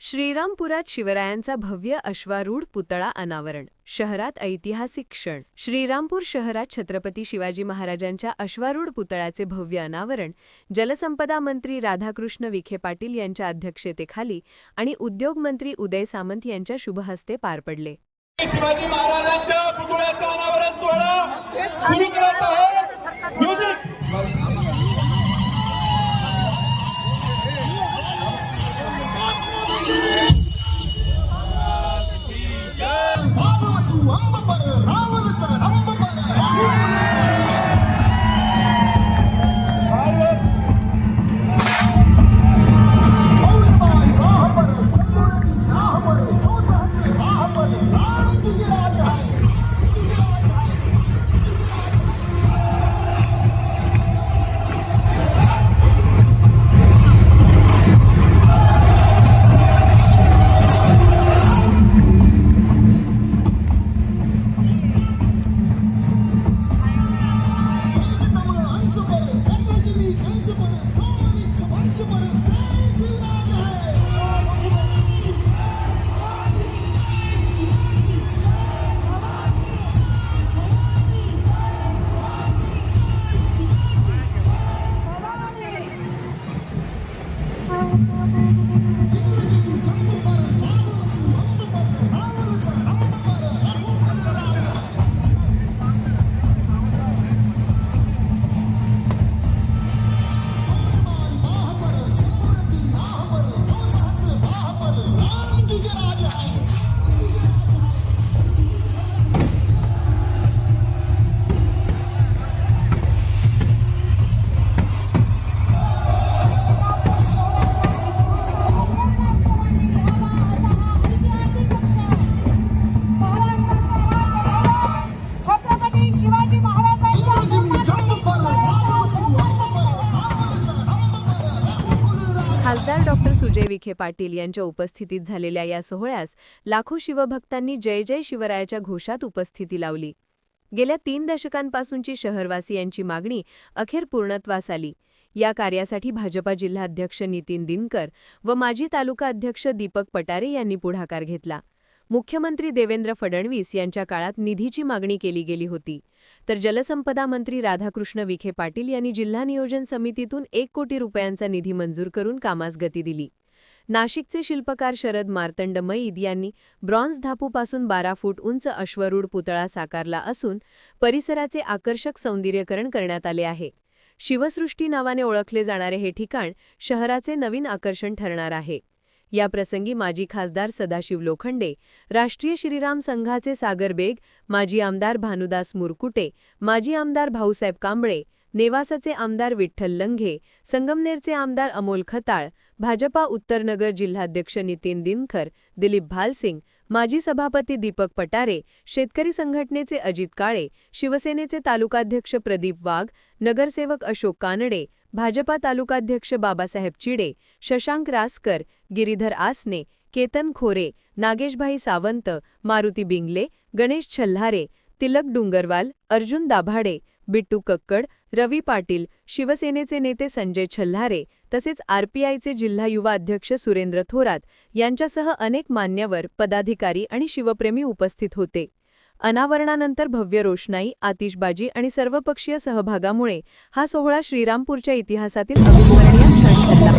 श्रीरामपुरात शिवरायांचा भव्य अश्वारूढ पुतळा अनावरण. शहरात ऐतिहासिक क्षण. श्रीरामपूर शहरात छत्रपती शिवाजी महाराजांच्या अश्वारूढ पुतळ्याचे भव्य अनावरण जलसंपदा मंत्री राधाकृष्ण विखे पाटील यांच्या अध्यक्षतेखाली आणि उद्योग मंत्री उदय सामंत यांच्या शुभहस्ते पार पडले. शिवाजी महाराजांच्या पुतळ्याचं अनावरण सोहळा राज आहे. खासदार डॉक्टर सुजय विखे पाटील यांच्या उपस्थितीत झालेल्या या सोहळ्यास लाखो शिवभक्तांनी जय जय शिवरायाच्या घोषात उपस्थिती लावली. गेल्या तीन दशकांपासूनची शहरवासियांची मागणी अखेर पूर्णत्वास आली. या कार्यासाठी भाजपा जिल्हाध्यक्ष नितीन दिनकर व माजी तालुका अध्यक्ष दीपक पटारे यांनी पुढाकार घेतला. मुख्यमंत्री देवेंद्र फडणवीस यांच्या काळात निधीची मागणी केली गेली होती. तर जलसंपदा मंत्री राधाकृष्ण विखे पाटील यांनी जिल्हा नियोजन समितीतून एक कोटी रुपयांचा निधी मंजूर करून कामास गती दिली. नाशिकचे शिल्पकार शरद मार्तंड मैद यांनी ब्रॉन्झ धापूपासून बारा फूट उंच अश्वरूढ पुतळा साकारला असून परिसराचे आकर्षक सौंदर्यकरण करण्यात आले आहे. शिवसृष्टी नावाने ओळखले जाणारे हे ठिकाण शहराचे नवीन आकर्षण ठरणार आहे. याप्रसंगी माजी खासदार सदाशिव लोखंडे राष्ट्रीय श्रीराम संघाचे सागर बेग माजी आमदार भानुदास मुरकुटे माजी आमदार भाऊसाहेब कांबळे नेवासाचे आमदार विठ्ठल लंघे संगमनेरचे आमदार अमोल खताळ भाजपा उत्तरनगर जिल्हाध्यक्ष नितीन दिनकर दिलीप भालसिंग माजी सभापती दीपक पटारे शेतकरी संघटनेचे अजित काळे शिवसेनेचे तालुकाध्यक्ष प्रदीप वाघ नगरसेवक अशोक कानडे भाजपा तालुकाध्यक्ष बाबासाहेब चिडे शशांक रासकर गिरीधर आसने केतन खोरे नागेशभाई सावंत मारुती बिंगले गणेश छल्हारे तिलक डुंगरवाल अर्जुन दाभाडे बिट्टू कक्कड रवी पाटील शिवसेनेचे नेते संजय छल्हारे तसेच आरपीआयचे जिल्हा युवा अध्यक्ष सुरेंद्र थोरात यांच्यासह अनेक मान्यवर पदाधिकारी आणि शिवप्रेमी उपस्थित होते. अनावरणानंतर भव्य रोषणाई आतिषबाजी आणि सर्वपक्षीय सहभागामुळे हा सोहळा श्रीरामपूरच्या इतिहासातील अविस्मरणीय क्षण ठरला.